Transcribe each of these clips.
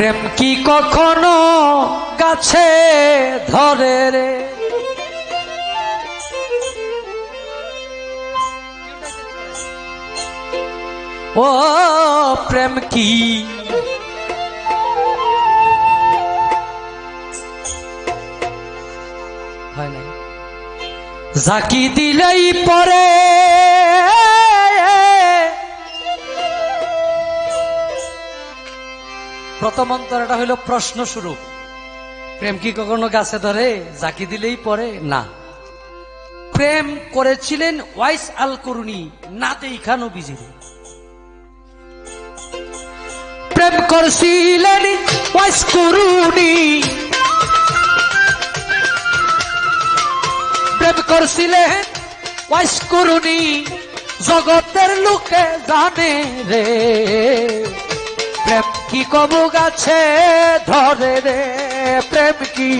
প্রেম কি কখনো গাছে ধরে রে? ও প্রেম কি? হয় নাই। জাকি দিলেই পরে প্রথম অন্তরটা হইল প্রশ্ন শুরু প্রেম কি কখনো গাছে ধরে জাকি দিলেই পরে? না। প্রেম করেছিলেন ওয়াইস আল করুনি নাতে ইখানো বিজিরে প্রেম করছিলেন ওয়াইস করুনি প্রেম করছিলেন ওয়াইস করুনি জগতের লোকে জানে রে। প্রেম কি কবু গাছে ধরে রে? প্রেম কি?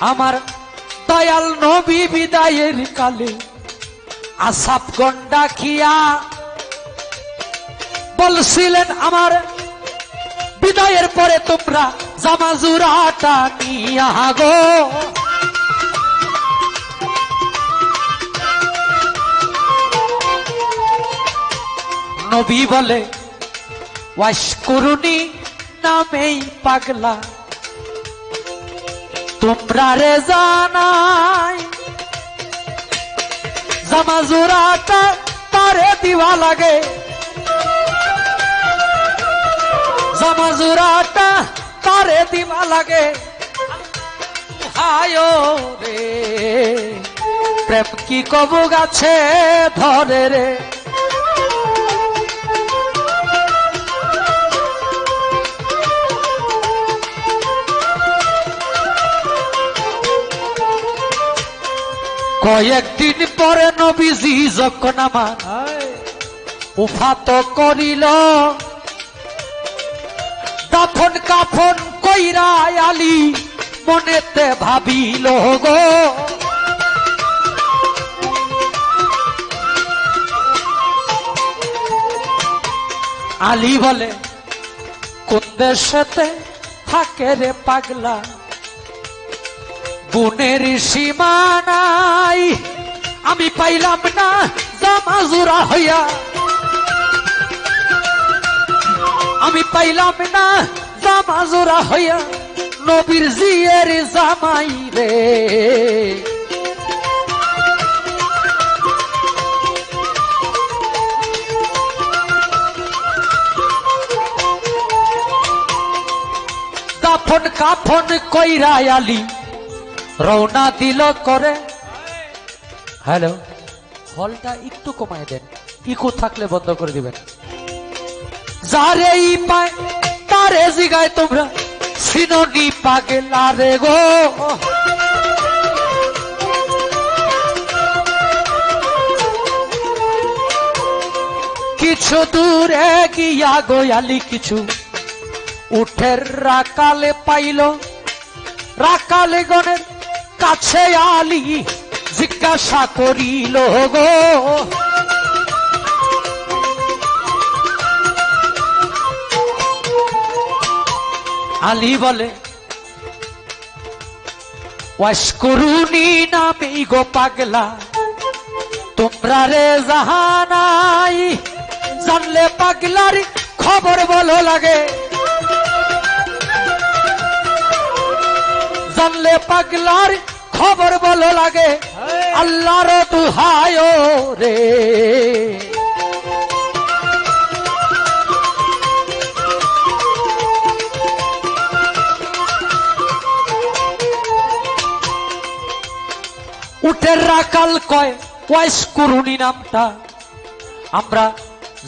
আমার দয়াল নবী বিদায়ের কালে আসাপ গন্ডা খিয়া বলছিলেন, আমার বিদায়ের পরে তোমরা জামাজুরাটা নিয়া গো নবী বলে করুনি নামেই পাগলা তোমরা রে জানাই জামাজুরাটা তারে দিবা লাগে জামাজুরাটা তারে দিবা লাগে? হায় রে। প্রেম কি কবু গাছে ধরে রে? কয়েকদিন পরে নবীজি যখন আমার উফাত করিল দাফন কাফন কইরা আলি, মনেতে ভাবিল গো আলি বলে, কোন দেশেতে থাকে রে পাগলা? গুণের সীমানাই আমি পাইলাম না জামাজুরা হইয়া আমি পাইলাম না জামাজুরা হইয়া নবীর জিয়ের জামাই রে। দাফন কাফন কইরা আলি, রওনা দিল করে। হ্যালো, হলটা একটু কমায় দেন, ইকো থাকলে বন্ধ করে দিবেন। যারে পায়, তারে জিগায় তোমরা। সিনোনি পাগেলা রে গো। কিছু দূরে গিয়া গোয়ালি কিছু উঠের রাকালে পাইল। রাকালে গণের কাছে আলি জিজ্ঞাসা করিল গো। আলী বলে ওয়াশকুরুনি নামে গো পাগলা তোমরা রে জাহানাই জানলে পাগলার খবর বলো লাগে। জানলে পাগলার খবর বলো লাগে আল্লাহর দুহায় রে। উঠের রাকাল কয়, ওয়াইস করুনি নামটা। আমরা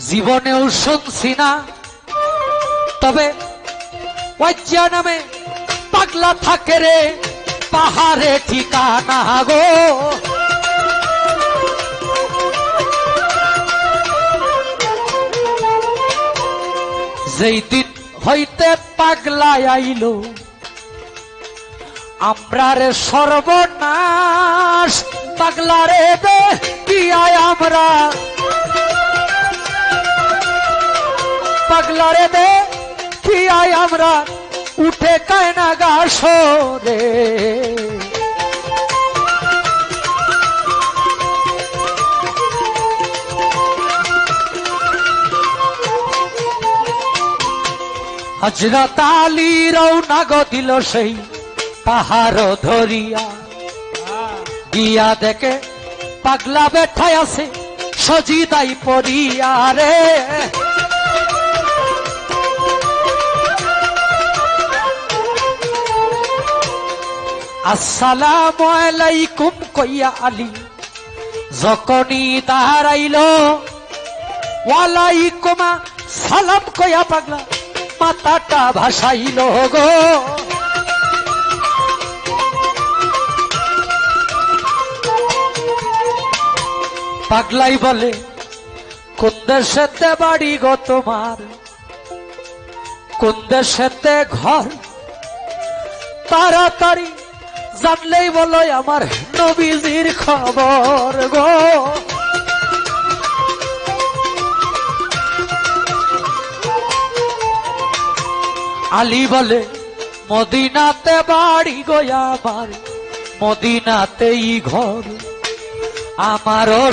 জীবনেও শুনছি না। তবে ওয়াজ্জা নামে পাগলা থাকে রে, পাহাড়ে ঠিকানা গো। যেই দিন হইতে পাগলা আইল আমরা রে সর্বনাশ পাগলা রে দে আয় আমরা। পাগলা রে দে আয় আমরা, উঠে কায়না গাছ রে হজরত আলী রৌনা গো দিল সেই পাহাড় ধরিয়া গিয়া দেখে পাগলা বেঠায় আছে, সজিদাই পড়িয়া রে। আসসালামু আলাইকুম কইয়া আলী, যখনই দাঁড়াইল, ওয়ালাইকুমা সালাম কইয়া পাগলা, মাথাটা ভাসাইল গো। পাগলাই বলে, কোন দেশেতে বাড়ি গো তোমার? কোন দেশেতে ঘর? তাড়াতাড়ি জানলেই বলো আমার নবীজির খবর গো। আলী বলে, মদিনাতে বাড়ি গয়া আমার, মদিনাতেই ঘর। আমারও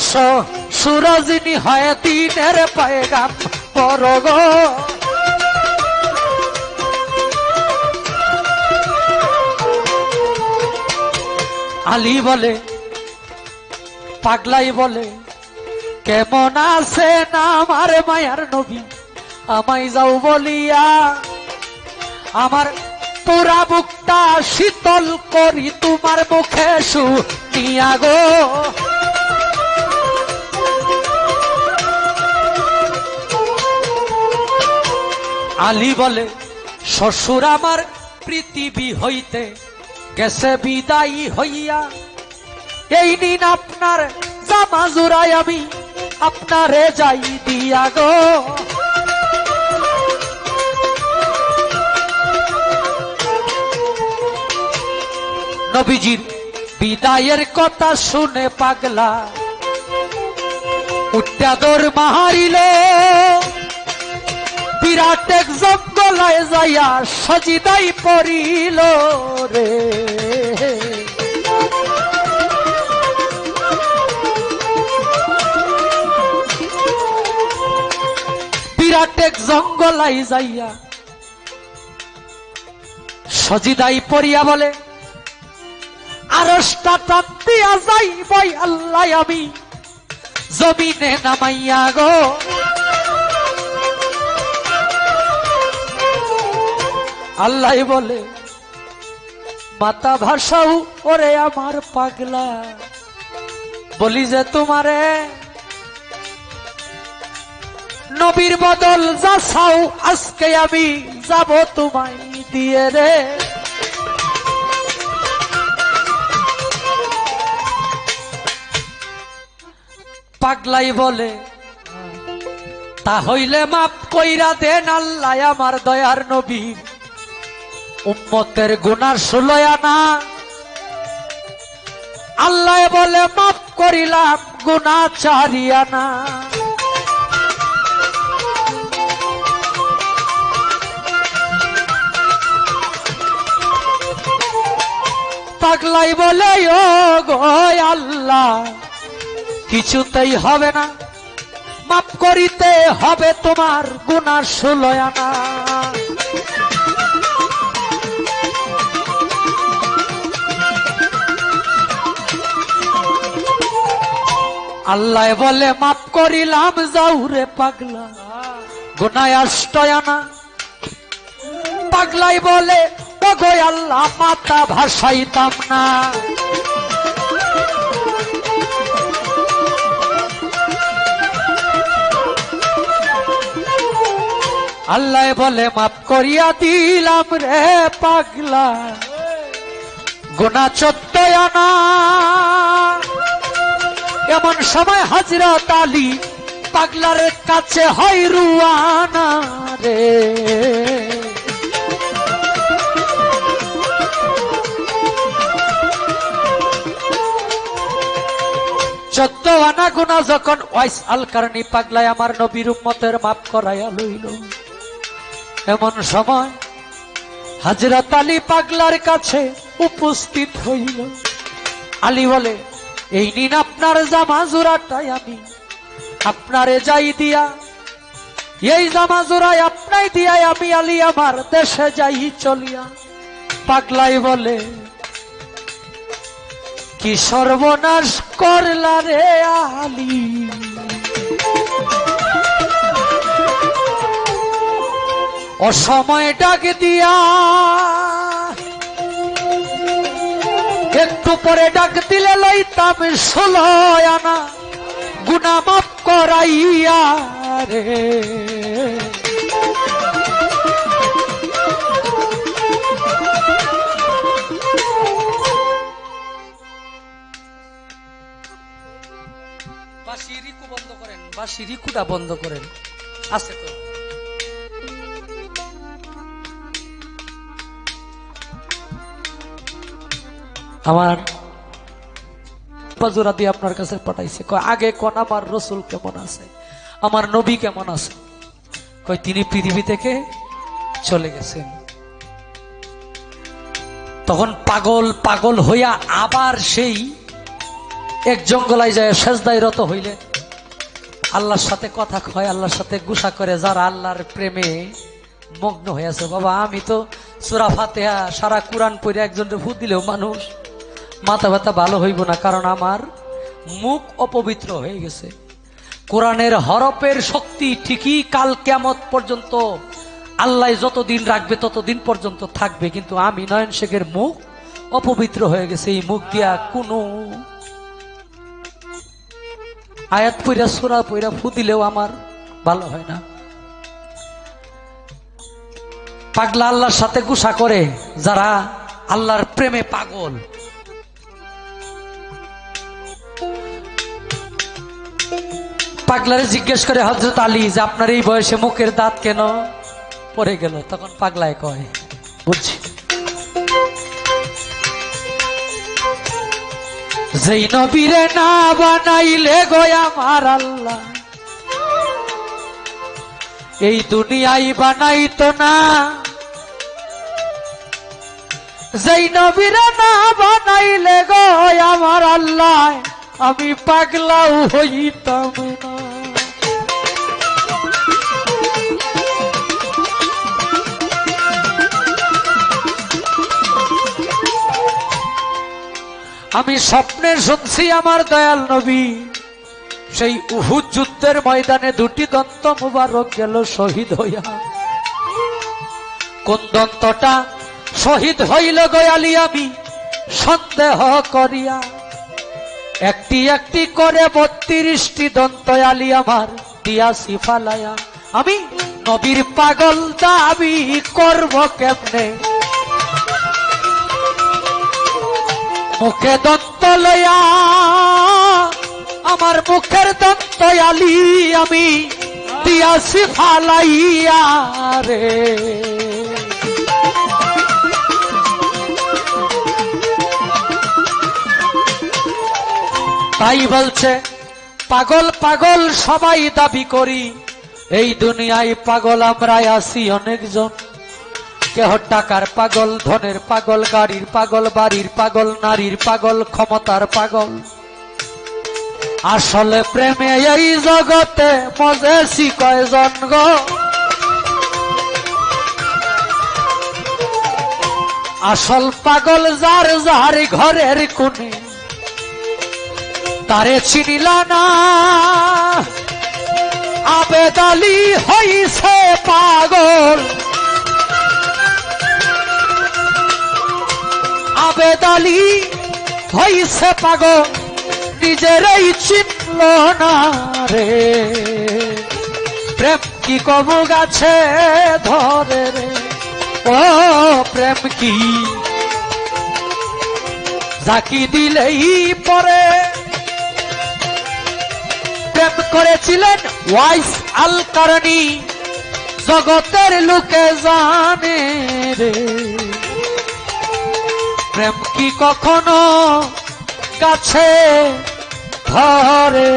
সুরজনী হয় দিনের পায়গাম পর গো আলী বলে, পাগলাই বলে, কেমন আছে না আমার মায়ার নবী? আমায় যাও বলিয়া, আমার পুরা বুকটা শীতল করি, তোমার মুখে শুনিয়া গো। আলী বলে, শ্বশুর আমার পৃথিবী হইতে গেছে বিদায়ী হইয়া। এই দিন আপনার জামা জুড়াই আমি আপনারে যাই দিয়া গো। নবীজির বিদায়ের কথা শুনে পাগলা উত্যাদর মাহারিল বিরাট এক জঙ্গলায় যাইয়া সজিদাই পড়িল রে। বিরাট এক জঙ্গলাই যাইয়া সজিদাই পড়িয়া বলে আরসটা টান দিয়া যাই বই আল্লাহ আমি। জমিনে নামাইয়া গো আল্লাহ বলে, মাতা ভাষাও ওরে আমার পাগলা। বলি যে তোমারে, নবীর বদল যা চাও আজকে আমি যাব তোমায় দিয়ে রে। পাগলাই বলে, তা হইলে মাপ কইরা দেন আল্লাহ আমার দয়ার নবী। উম্মতের গুনার সুলয়ানা আল্লাহ বলে, মাফ করিলাম গুনা চারিয়ানা পাগলাই বলে, ও গো আল্লাহ, কিছুতেই হবে না। মাফ করিতে হবে তোমার গুনার সুলয়ানা আল্লাহ বলে মাপ করিলাম যাউরে পাগলা। গুনায় আষ্টয়ানা পাগলাই বলে ও গো আল্লাহ মাতা ভাসাইতাম না। আল্লাহ বলে মাপ করিয়া দিলাম রে পাগলা। গোনা চোদ্দ এমন সময় হাজিরা তালি পাগলার কাছে, হয় রুয়ানা রে। চোদ্দ আনা গুণা যখন ওয়াইস আলকারণি পাগলায় আমার নবীর উম্মতের মাপ করাইয়া লইল। এমন সময় হাজরত তালি পাগলার কাছে উপস্থিত হইল। আলী বলে এই নিন আপনার জামা জোড়াটাই আমি। আপনারে যাই দিয়া, এই জামা জোড়াই আপনাই দিয়াই আমি আলি আমার দেশে যাই চলিয়া। পাগলাই বলে, কি সর্বনাশ করলা রে আলী? অসময় ডাক দিয়া একটু পরে ডাক দিলে লইতাম ষোলো আনা, গুনা মাফ করাইয়া রে। বাসি রিকু বন্ধ করেন বাসি রিকুটা বন্ধ করেন। আছে তো। আমার পাজুরা দিয়ে আপনার কাছে পাঠাইছে। কয়, আগে কোন আমার রসুল কেমন আছে? আমার নবী কেমন আছে? কয়, তিনি পৃথিবী থেকে চলে গেছেন। তখন পাগল পাগল হইয়া আবার সেই এক জঙ্গলায় যায় সেজদায় রত হইলেন আল্লাহর সাথে কথা কয়, আল্লাহর সাথে গুসা করে, যারা আল্লাহর প্রেমে মগ্ন হয়ে আছে বাবা, আমি তো সুরা ফাতেহা সারা কোরআন পড়ে একজনকে ভূত দিলেও মানুষ। মাথা ব্যথা ভালো হইব না, কারণ আমার মুখ অপবিত্র হয়ে গেছে। কোরআনের হরফের শক্তি ঠিকই কাল কেমত পর্যন্ত আল্লাহ যতদিন রাখবে ততদিন পর্যন্ত থাকবে, কিন্তু আমি নয়ন শেখের মুখ অপবিত্র হয়ে গেছে, এই মুখ দিয়া কোনো আয়াত পইরা, সোরা পইরা ফু দিলেও আমার ভালো হয় না। পাগলা আল্লাহর সাথে গুসা করে যারা আল্লাহর প্রেমে পাগল পাগলারে জিজ্ঞেস করে হজরত আলী, যে আপনার এই বয়সে মুখের দাঁত কেন পড়ে গেল? তখন পাগলায় কয়, বুঝছি। যেই নবীরে না বানাইলে আমার আল্লাহ, এই দুনিয়াই বানাইতো না। যেই নবীরে না বানাইলে গো আমার আল্লাহ, আমি পাগলাও হইতাম না। আমি স্বপ্নে শুনছি আমার দয়াল নবী। সেই উহুদ যুদ্ধের ময়দানে দুটি দন্ত মুবারক গেল শহীদ হইয়া। কোন দন্তটা শহীদ হইল গয়ালি আমি? সন্দেহ করিয়া। একটি একটি করে বত্রিশটি দন্ত আলি আমার দিয়া সিফালায়া। আমি নবীর পাগল দাবি করব কেমনে? মুখে দন্ত লয়া, আমার মুখের দন্ত আলি আমি দিয়াছি ফালাইয়া রে। তাই বলছে, পাগল পাগল সবাই দাবি করি, এই দুনিয়ায় পাগল আমরা আছি অনেকজন। কেহ টাকার পাগল? ধনের পাগল, গাড়ির পাগল, বাড়ির পাগল, নারীর পাগল, ক্ষমতার পাগল। আসলে প্রেমে এই জগতে মজে কয়জন গো? আসল পাগল যার যার ঘরের কোণে, তারে চিনিলা না। আবেদালি হইছে পাগল। আবেদালি হইছে পাগল, নিজেরই চিনল না রে প্রেম কি কবু গাছে ধরে রে? ও প্রেম কি? জাকি দিলেই পরে। প্রেম করেছিলেন ওয়াইস আল কারণী জগতের লোকে জানে রে। প্রেম কি কখনো কাছে ধরে?